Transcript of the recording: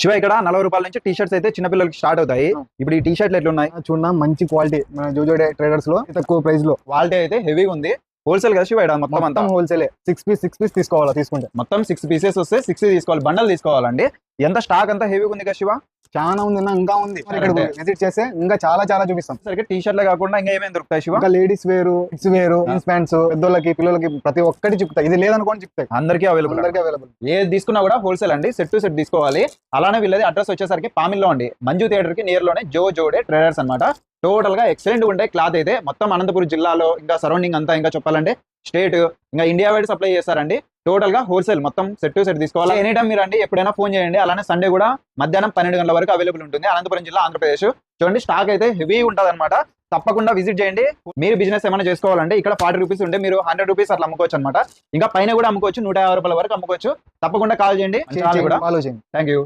శివ ఇక్కడ నలభై రూపాయల నుంచి టీ షర్ట్స్ అయితే చిన్నపిల్లలకి స్టార్ట్ అవుతాయి. ఇప్పుడు ఈ టీ షర్ట్లు ఎట్లున్నాయి చూడడం మంచి క్వాలిటీ మన జోజో ట్రేడర్స్లో తక్కువ ప్రైస్లో. క్వాలిటీ అయితే హెవీగా ఉంది. హోల్సేల్ కదా శివ ఇక్కడ మొత్తం అంతా? Wholesale six piece six piece తీసుకోవాలా తీసుకుంటే? మొత్తం సిక్స్ పీసెస్ వస్తే సిక్స్ తీసుకోవాలి బండల్ తీసుకోవాలండి. ఎంత స్టాక్ అంతా హెవీగా ఉంది కదా శివ? చాలా ఉంది ఇంకా ఉంది. ఇక్కడ? విజిట్ చేస్తే ఇంకా చాలా చాలా చూపిస్తాం. సరిగ్గా టీ షర్ట్లే కాకుండా ఇంకా ఏమేమి దొరుకుతాయి శివ? ఇంకా లేడీస్ వేరు కిడ్స్ వేరు జీన్స్ ప్యాంట్స్ పెద్దోళ్ళకి పిల్లలకి ప్రతి ఒక్కటి చెప్తాయి. ఇది లేదనుకోని చెప్తాయి. అందరికీ అవైలబుల్ అందరికీ అవైలబుల్ ఏది తీసుకున్నా కూడా హోల్సేల్ అండి. సెట్ టు సెట్ తీసుకోవాలి. అలానే వీళ్ళది అడ్రస్ వచ్చేసరికి పామిల్లో అండి. మంజు థియేటర్కి నియర్లోనే జో జోడే ట్రేడర్స్ అన్నమాట. టోటల్గా ఎక్సలెంట్ ఉంటాయి క్లాత్ అయితే. మొత్తం అనంతపురం జిల్లాలో ఇంకా సరౌండింగ్ అంతా ఇంకా చెప్పాలంటే స్టేట్ ఇంకా ఇండియా వైడ్ సప్లై చేస్తారండి. టోటల్గా హోల్సేల్ మొత్తం సెట్ టు సెట్ తీసుకోవాలి? ఎనీ టైం మీరు అండి ఎప్పుడైనా ఫోన్ చేయండి. అలానే సండే కూడా మధ్యాహ్నం పన్నెండు గంటల వరకు అవైలబుల్ ఉంటుంది. అనంతపురం జిల్లా ఆంధ్రప్రదేశ్. చూడండి స్టాక్ అయితే హెవీ ఉంటుంది అనమాట తప్పకుండా విజిట్ చేయండి. మీరు బిజినెస్ ఏమైనా చేసుకోవాలంటే ఇక్కడ ఫార్టీ రూపీస్ ఉంటే మీరు హండ్రెడ్ రూపీస్ అట్లా అమ్ముకోవచ్చు అనమాట ఇంకా పైన కూడా అమ్ముకోవచ్చు. నూట యాభై రూపాయల వరకు అమ్ముకోవచ్చు. తప్పకుండా కాల్ చేయండి. Thank you